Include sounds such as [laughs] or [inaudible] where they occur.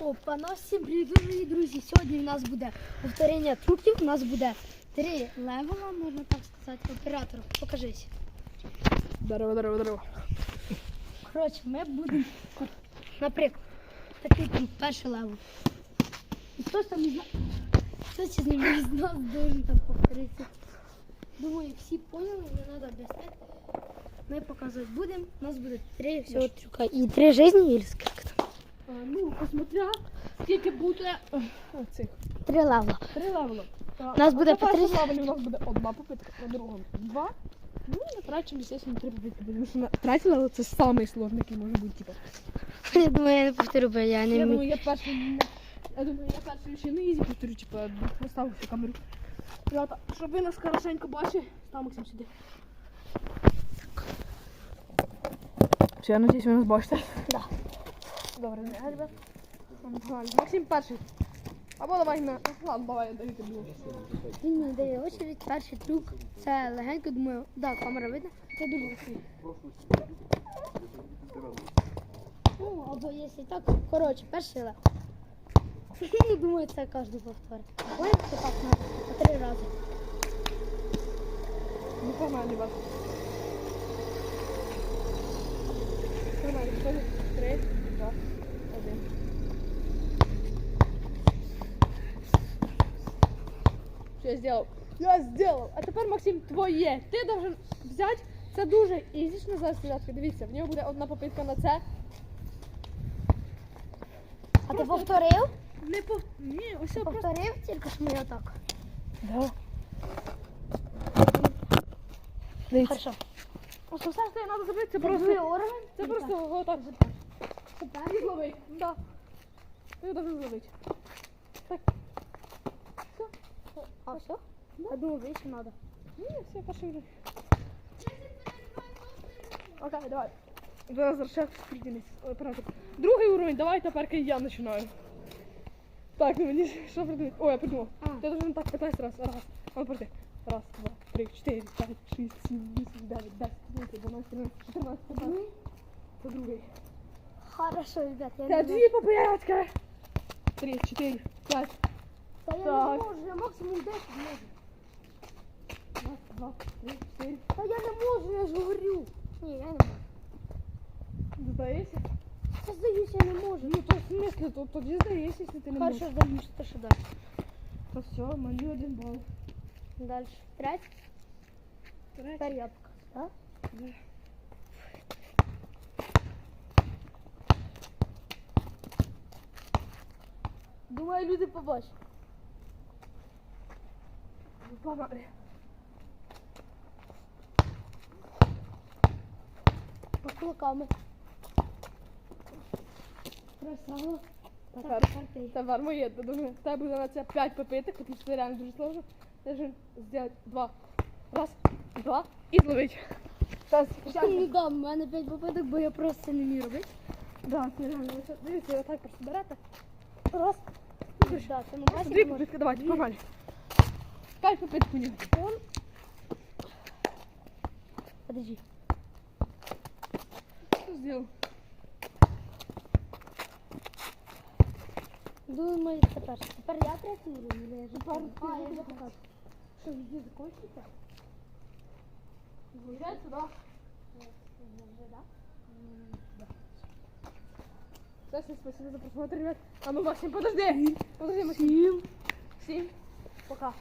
Опа, нас всім привіт, дорогі друзі. Сьогодні у нас буде повторення трюків. У нас буде три левела, можна так сказати. Оператор, покажись. Здорово, здорово, здорово. Коротше, ми будемо, от, наприклад, такий там перший левел. І хтось там із нас, хтось із них із нас должен там повторити. Думаю, всі поняли, не треба об'ясняти. Ми показувати будемо. У нас буде три всього трюка. І три житті, і скільки там? А, Ну, посмотря, скільки буде е, цих Три левела. три левела. Нас буде по три- у нас буде одна попитка, на другому два. Ну і на третьому, звісно, три попитки, тому що на третій левел це самий сложний, який може бути, типу. Я думаю, я не повторю, бо я не Я думаю, я перший не- я думаю, я перший ще не ізі повторю, типу, поставив всю камеру. Ребята, щоб ви нас хорошенько бачили, став Максим сюди. Все, я надіюсь, ви нас бачите. Да. Добре, не. Погнали. Максим перший. Або давай на. Ладно, давай я тобі. Він мені дає очередь, перший трюк. Це легенько, думаю, да, камера видно. Це дуже легкий. Ну, або якщо так, коротше, перший лев. Ну, [laughs] думаю, це кожен повторить. Лайк це так надо, по три рази. Ну, погнали, ребят. Погнали, погнали. Три, два, один. Що я зробив? Я зробив. А тепер, Максим, твоє. Ти должен взяти. Це дуже ізічно зараз, ребятки. Дивіться, в нього буде одна попитка на це. А ти повторив? Не по... Ні, ось просто. Повторив, тільки ж ми отак. Да. Дивіться. Хорошо. Ось все, що треба зробити, це просто... Це просто отак. Тепер І. Да. Ти должен зловити. Так. Все. А все? Я думаю, більше треба. Ні, все, пошли. Окей, давай. Зараз розшеф спридінець. Оператор. Другий уровень, давай тепер я починаю. Так, ну мені що придумати? О, я придумав. Ти должен так 15 раз. Раз. А ну проти. Раз, два, три, чотири, п'ять, шість, сім, вісім, дев'ять, десять, одинадцять, дванадцять, тринадцять, чотирнадцять, п'ятнадцять. Це другий. Хорошо, ребят, я Це не дві попирятки. Три, чотири, п'ять. Та я не Так. можу, я максимум 10 можу. Раз, два, три, чотири. Та я не можу, я ж говорю. Ні, я не можу. Здається? Та здаюся, я не можу. Ну то в смислі, то тоді здається, якщо ти не можеш. Хорошо, здаюся, то що далі? То все, мені один бал. Далі. Треть. Третій. Тепер я покажу, так? Да. Думаю, люди побачать. Погнали. По кулаками. Красава. Тепер, тепер моє, в тебе буде на це 5 попиток, тому що це реально дуже сложно. Должен зробити два. Раз, два і зловити. Зараз, Не дам, у мене 5 попиток, бо я просто не вмію робити. Да, це реально. Дивіться, отак просто берете. Раз. Да, це Дві мабуть, може. попитки, давайте, погнали. П'ять попиток у нього. Он. Подожди. Що зробив? Думаю, це перше. Тепер я третій уровень, я вже Тепер А, ти я вже вже покажу. Що, відео закінчиться? Виходить, да? Вже, да? Все, всем спасибо за просмотр, ребят. А ну, Максим, подожди. Подожди, Максим. Всем Пока.